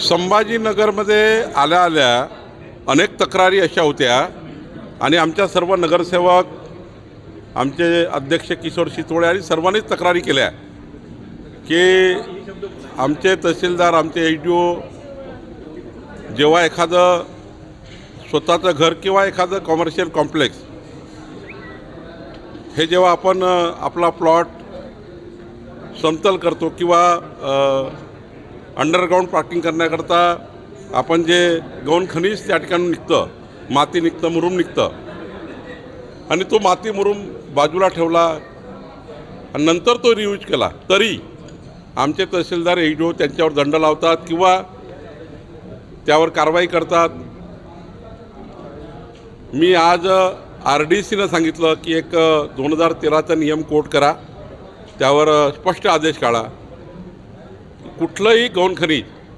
संभाजीनगरमध्ये आल्या आल्या अनेक तक्रारी अशा होत्या आणि आमच्या सर्व नगरसेवक आमचे अध्यक्ष किशोर शितोळे आणि सर्वांनीच तक्रारी केल्या की आमचे तहसीलदार आमचे एच डी ओ जेव्हा एखादं स्वतःचं घर किंवा एखादं कॉमर्शियल कॉम्प्लेक्स हे जेव्हा आपण आपला प्लॉट समतल करतो किंवा अंडरग्राऊंड पार्किंग करण्याकरता आपण जे गौण खनिज त्या ठिकाणी निघतं माती निघतं मुरुम निघतं. आणि तो माती मुरुम बाजूला ठेवला आणि नंतर तो रियूज केला. तरी आमचे तहसीलदार एच त्यांच्यावर दंड लावतात किंवा त्यावर कारवाई करतात. मी आज आर डी सीनं सांगितलं की एक दोन हजार तेराचा नियम कोट करा. त्यावर स्पष्ट आदेश काढा. कुठलंही गौण खनिज